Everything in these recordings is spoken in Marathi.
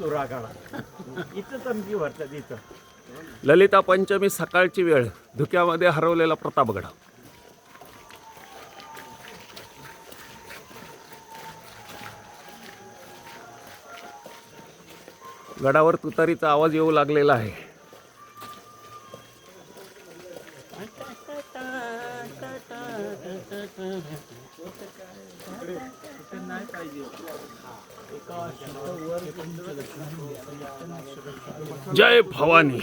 तुरा इथं. ललिता पंचमी सकाळची वेळ. धुक्यामध्ये हरवलेला प्रतापगड गडावर तुतारीचा आवाज येऊ लागलेला आहे. जय भवानी।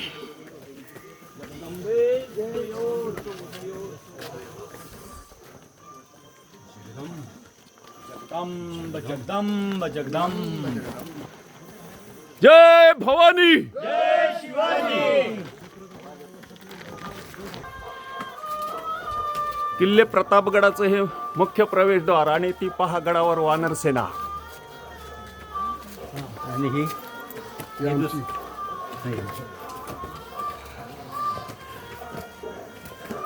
जगदंब जगदंब जगदंब जय भवानी। किल्ले प्रतापगडाचं हे मुख्य प्रवेशद्वार आणि ती पहा गडावर वानर सेना. आणि ही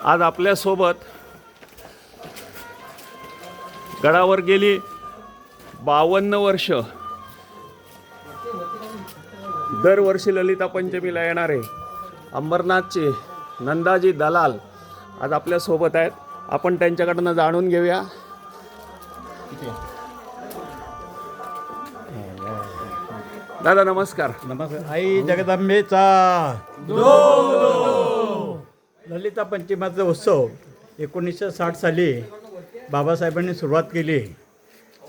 आज आपल्यासोबत गडावर गेली बावन्न वर्ष. दरवर्षी ललिता पंचमीला येणारे अंबरनाथचे नंदाजी दलाल आज आपल्यासोबत आहेत. आपण त्यांच्याकडनं जाणून घेऊया. दादा नमस्कार. नमस्कार. आई जगदंबेचा. ललिता पंचमाचा उत्सव एकोणीसशे साठ साली बाबासाहेबांनी सुरुवात केली.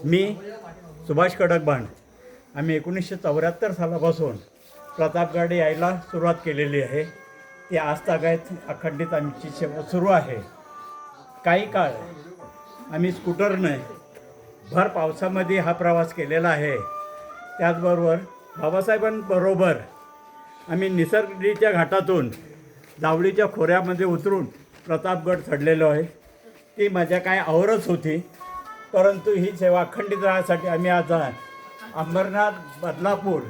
मी सुभाष कडकबाण. आम्ही एकोणीसशे चौऱ्याहत्तर सालापासून प्रतापगड यायला सुरुवात केलेली आहे. ती आज तागायत अखंडित आमची सेवा सुरू आहे. काही काळ आम्ही स्कूटरने भर पावसामध्ये हा प्रवास केलेला आहे. त्याचबरोबर बाबासाहेबांबरोबर आम्ही निसर्गडीच्या घाटातून जावळीच्या खोऱ्यामध्ये उतरून प्रतापगड चढलेलो आहे. ती माझ्या काय आवरच होती परंतु ही सेवा अखंडित राहण्यासाठी आम्ही आज अंबरनाथ बदलापूर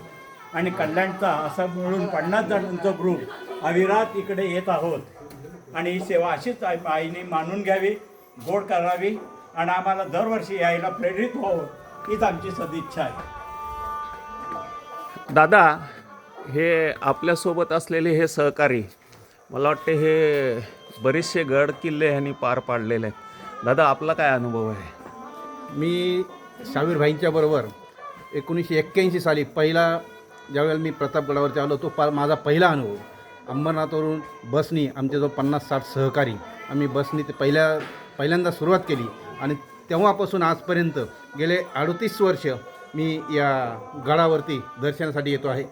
आणि कल्याणचा असा मिळून पन्नास जणांचा ग्रुप अविरात इकडे येत आहोत. आणि ही सेवा अशीच आई- आईने मानून घ्यावी गोड करावी आणि आम्हाला दरवर्षी यायला प्रेरित व्हावं हीच आमची सदिच्छा आहे. दादा हे आपल्यासोबत असलेले हे सहकारी मला वाटते हे बरेचसे गड किल्ले ह्यांनी पार पाडलेले आहेत. दादा आपला काय अनुभव आहे? मी शावीर भाईंच्या बरोबर एकोणीसशे एक्क्याऐंशी साली पहिला ज्यावेळेला मी प्रतापगडावरती आलो तो पा माझा पहिला अनुभव. अंबरनाथवरून बसनी आमचे जो पन्नास साठ सहकारी आम्ही बसनी ते पहिल्या पहिल्यांदा सुरुवात केली. आणि तेव्हापासून आजपर्यंत गेले अडतीस वर्ष मी या गडावरती दर्शनासाठी येतो आहे.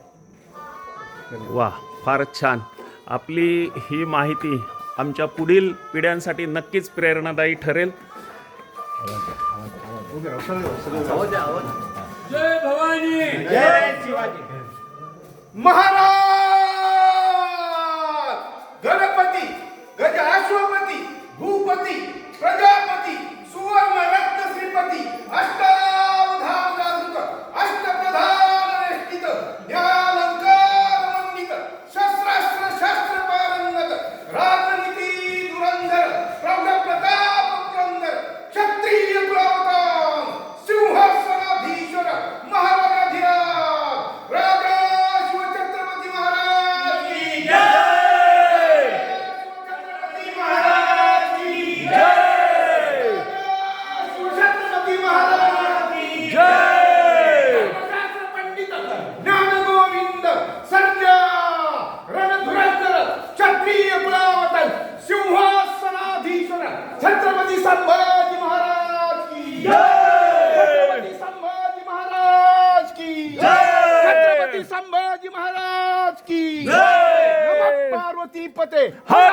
वा फारच छान. आपली ही माहिती आमच्या पुढील पिढ्यांसाठी नक्कीच प्रेरणादायी ठरेल. महाराज! क्षत्रिय कुलावतन सिंहासनाधीश्वर छत्रपती संभाजी महाराज की जय! छत्रपती संभाजी महाराज की जय! छत्रपती संभाजी महाराज की पार्वती पते। हर